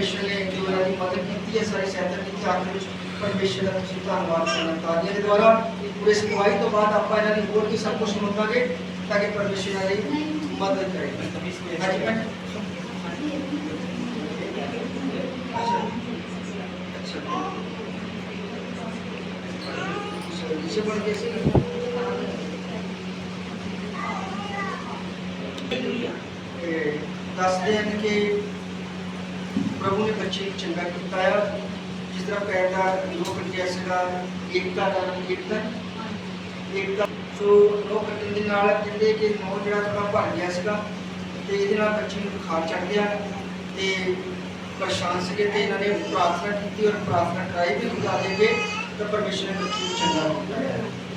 ਪਰਮੇਸ਼ਰ ਨੇ ਜੋ ਇਹਨਾਂ ਦੀ ਮਦਦ ਕੀਤੀ ਹੈ ਸਾਰੀ ਸਹਾਇਤਾ ਕੀਤੀ ਆਖਰ ਵਿੱਚ ਪਰਮੇਸ਼ਰ ਦਾ ਤੁਸੀਂ ਧੰਨਵਾਦ ਕਰਨਾ ਤਾਲੀਆਂ ਦੇ ਦੁਆਰਾ ਪੂਰੇ ਸਖਵਾਈ ਤੋਂ ਬਾਅਦ ਆਪਾਂ ਇਹਨਾਂ ਦੀ ਹੋਰ ਵੀ ਸਭ ਕੁਝ ਮੰਗਾਂਗੇ ਤਾਂ ਕਿ ਪਰਮੇਸ਼ਰ ਇਹਨਾਂ ਦੀ ਮਦਦ ਕਰੇ ਹਾਂਜੀ ਭੈਣ ਅੱਛਾ ਇਸੇ ਬਣ ਕੇ ਸੀ ਇਹ ਦੱਸਦੇ ਹਨ ਕਿ ਪ੍ਰਭੂ ਨੇ ਬੱਚੇ ਨੂੰ ਚੰਗਾ ਕੀਤਾ ਆ। ਜਿਸ ਤਰ੍ਹਾਂ ਪੈਰ ਦਾ ਲੋਕ ਕੱਟਿਆ ਸੀਗਾ, ਏਕਤਾ ਦਾ ਏਕਤਾ। ਏਕਤਾ। ਸੋ ਲੋਕ ਦੇ ਨਾਲ ਕਹਿੰਦੇ ਕਿ ਨੌ ਜਿਹੜਾ ਥੋੜਾ ਭਰ ਗਿਆ ਸੀਗਾ, ਤੇ ਇਹਦੇ ਨਾਲ ਬੱਚੇ ਨੂੰ ਬੁਖਾਰ ਚੜ ਗਿਆ ਤੇ ਪਰੇਸ਼ਾਨ ਸੀਗੇ ਤੇ ਇਹਨਾਂ ਨੇ ਪ੍ਰਾਰਥਨਾ ਕੀਤੀ ਔਰ ਪ੍ਰਾਰਥਨਾ ਕਰਾਈ ਵੀ ਖੁਦਾ ਦੇ ਕੇ ਤਾਂ ਪਰਮੇਸ਼ਰ ਨੇ ਬੱਚੇ ਨੂੰ ਚੰਗਾ ਕੀਤਾ।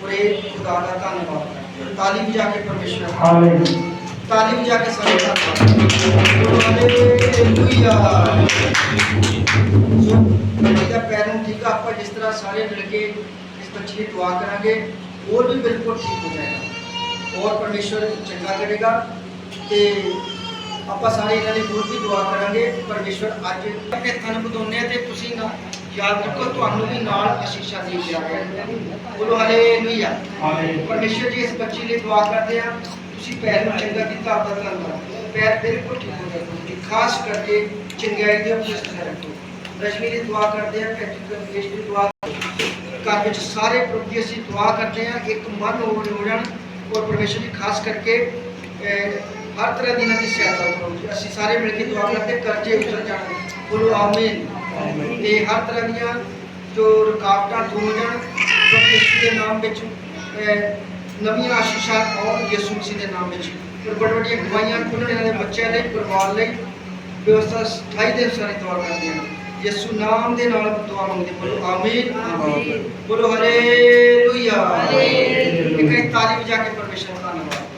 ਔਰ ਇਹ ਖੁਦਾ ਦਾ ਧੰਨਵਾਦ। ਹੈ ਤਾਲੀ ਵਜਾ ਕੇ ਪਰਮੇਸ਼ਰ ਹਾਲੇਲੂਇਆ। ਤਾਲੀ ਵਜਾ ਕੇ ਸਾਰੇ ਧੰਨਵਾਦ ਹਾਲੇਲੂਇਆ ਸੋ ਬੱਚੇ ਦਾ ਪੈਰ ਨੂੰ ਠੀਕ ਆਪਾਂ ਜਿਸ ਤਰ੍ਹਾਂ ਸਾਰੇ ਮਿਲ ਕੇ ਇਸ ਬੱਚੇ ਦੀ ਦੁਆ ਕਰਾਂਗੇ ਹੋਰ ਵੀ ਬਿਲਕੁਲ ਠੀਕ ਹੋ ਜਾਏਗਾ। ਹੋਰ ਪਰਮੇਸ਼ਵਰ ਚੰਗਾ ਕਰੇਗਾ ਤੇ ਆਪਾਂ ਸਾਰੇ ਇਹਨਾਂ ਦੀ ਹੋਰ ਵੀ ਦੁਆ ਕਰਾਂਗੇ। ਪਰਮੇਸ਼ਵਰ ਅੱਜ ਆਪਣੇ ਤਨ ਬਦੋਨੇ ਤੇ ਤੁਸੀਂ ਨਾ ਯਾਦ ਰੱਖੋ ਤੁਹਾਨੂੰ ਵੀ ਨਾਲ ਅਸ਼ੀਸ਼ਾ ਦੇ ਗਿਆ ਬੋਲੋ ਹਾਲੇਲੂਇਆ ਪਰਮੇਸ਼ਵਰ ਜੀ ਇਸ ਬੱਚੇ ਲਈ ਦੁਆ ਕਰਦੇ ਆ। ਤੁਸੀਂ ਪੈਰ ਨੂੰ ਚੰਗਾ ਕੀਤਾ ਆਪਦਾ ਧੰਨਵਾਦ ਪੈਰ ਬਿਲਕੁਲ ਠੀਕ ਹੋ ਤੇ ਖਾਸ ਕਰਕੇ ਚੰਗਿਆਈ ਦੇ ਆਪਣੇ ਸਥਾਨ ਰੱਖੋ। ਰਸ਼ਮੀ ਦੀ ਦੁਆ ਕਰਦੇ ਆ ਪੈਟਿਕ ਕਮੇਸ਼ ਦੀ ਦੁਆ ਘਰ ਵਿੱਚ ਸਾਰੇ ਪ੍ਰਭੂ ਦੀ ਅਸੀਂ ਦੁਆ ਕਰਦੇ ਆ ਇੱਕ ਮਨ ਹੋ ਹੋ ਜਾਣ ਔਰ ਪਰਮੇਸ਼ਵਰ ਜੀ ਖਾਸ ਕਰਕੇ ਹਰ ਤਰ੍ਹਾਂ ਦੀ ਇਹਨਾਂ ਦੀ ਸਹਾਇਤਾ ਕਰੋ ਜੀ। ਅਸੀਂ ਸਾਰੇ ਮਿਲ ਕੇ ਦੁਆ ਕਰਦੇ ਕਰਜ਼ੇ ਉਤਰ ਜਾਣ। ਬੋਲੋ ਆਮੀਨ। ਤੇ ਹਰ ਤਰ੍ਹਾਂ ਦੀਆਂ ਜੋ ਰੁਕਾਵਟਾਂ ਦੂਰ ਜਾਣ ਪ੍ਰਭੂ ਦੇ ਨਾਮ ਵਿੱਚ ਨਵੀਆਂ ਆਸ਼ੀਸ਼ਾਂ ਆਉਣ ਯਿਸੂ ਮਸੀਹ ਦੇ ਨਾਮ ਵਿੱਚ। ਔਰ ਬੜੀ ਵੱਡੀਆਂ ਗਵਾਹੀਆਂ ਖੁੱਲ੍ਹਣ ਇਹਨਾਂ ਦੇ ਬੱਚਿਆਂ ਲਈ ਪਰਿਵਾਰ ਲਈ ਵਿਵਸਥਾ ਸਥਾਈ ਦੇ ਅਨੁਸਾਰ ਦੁਆ ਕਰਦੇ ਹਾਂ। ਯਿਸੂ ਨਾਮ ਦੇ ਨਾਲ ਦੁਆ ਮੰਗਦੇ ਬੋਲੋ ਆਮੀਨ। ਬੋਲੋ ਹਾਲੇਲੂਇਆ। ਇੱਕ ਇੱਕ ਤਾਲੀ ਵਜਾ ਕੇ